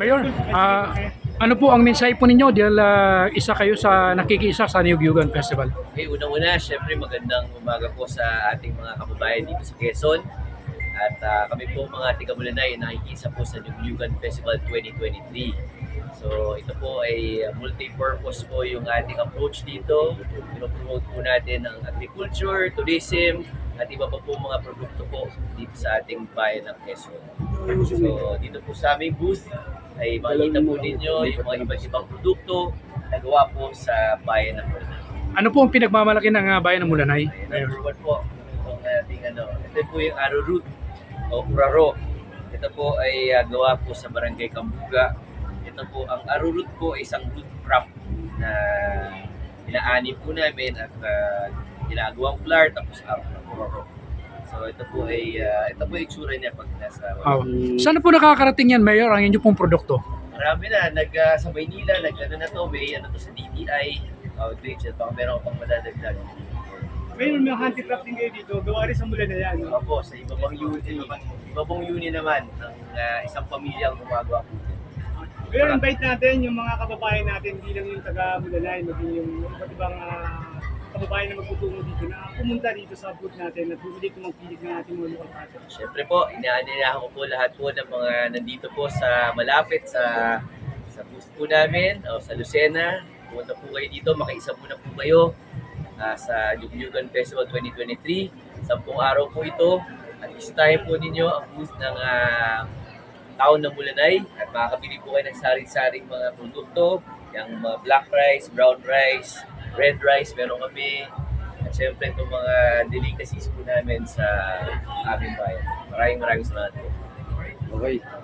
Mayor, ah, ano po ang mensahe po ninyo dahil ah, isa kayo sa nakikiisa sa Niyog-Yugan Festival? Okay, unang-una, syempre magandang umaga po sa ating mga kababayan dito sa Quezon. At ah, kami po mga tiga-Mulanay nakikisa po sa Nyugan Festival 2023. So ito po ay multi-purpose po yung ating approach dito. Pinopromote po natin ang agriculture, tourism, at iba pa po mga produkto po dito sa ating bayan ng Quezon. So dito po sa aming booth ay makikita po ninyo yung mga iba't ibang produkto na gawa po sa bayan ng Mulanay. Ano po ang pinagmamalaki ng ah, bayan ng Mulanay? Mayor? Number one po, itong ating ano, ito po yung arrowroot o uraro. Ito po ay ah, gawa po sa Barangay Kambuga. Ito po, ang arrowroot po ay isang root crop na inaani po namin at uh, ginagawang flour tapos ang uraro. So ito po ay, ah, ito po yung itsura niya pag nasa Oh. Saan po nakakarating yan, Mayor, ang inyong pong produkto? Marami na, nag, ah, sa Maynila, nag ano na to, may ano to sa DTI, outreach, at baka meron ko pang madadagdag. Mayroon mga handicrafting kayo dito, gawa rin sa mula na yan. No? Opo, sa iba pang unit, iba pong unit naman ng ah, isang pamilya ang gumagawa po. dito. Pero invite natin yung mga kababayan natin, hindi lang yung taga Mulanay, maging yung iba't ibang ah, kababayan na magtutungo dito na pumunta dito sa booth natin at bumili kung magpilig ng ating mga local products. Siyempre po, inaanyayahan ko po lahat po ng mga nandito po sa malapit sa sa booth po namin o sa Lucena. Pumunta po kayo dito, makiisa po na po kayo ah, sa Yugyugan Festival 2023. Sampung araw po ito at bisitahin po ninyo ang booth ng ah, taon ng Mulanay at makakabili po kayo ng sari-saring mga produkto, yung mga black rice, brown rice, red rice, meron kami. At syempre itong mga delicacies po namin sa aming bayan. Maraming maraming salamat po. Okay.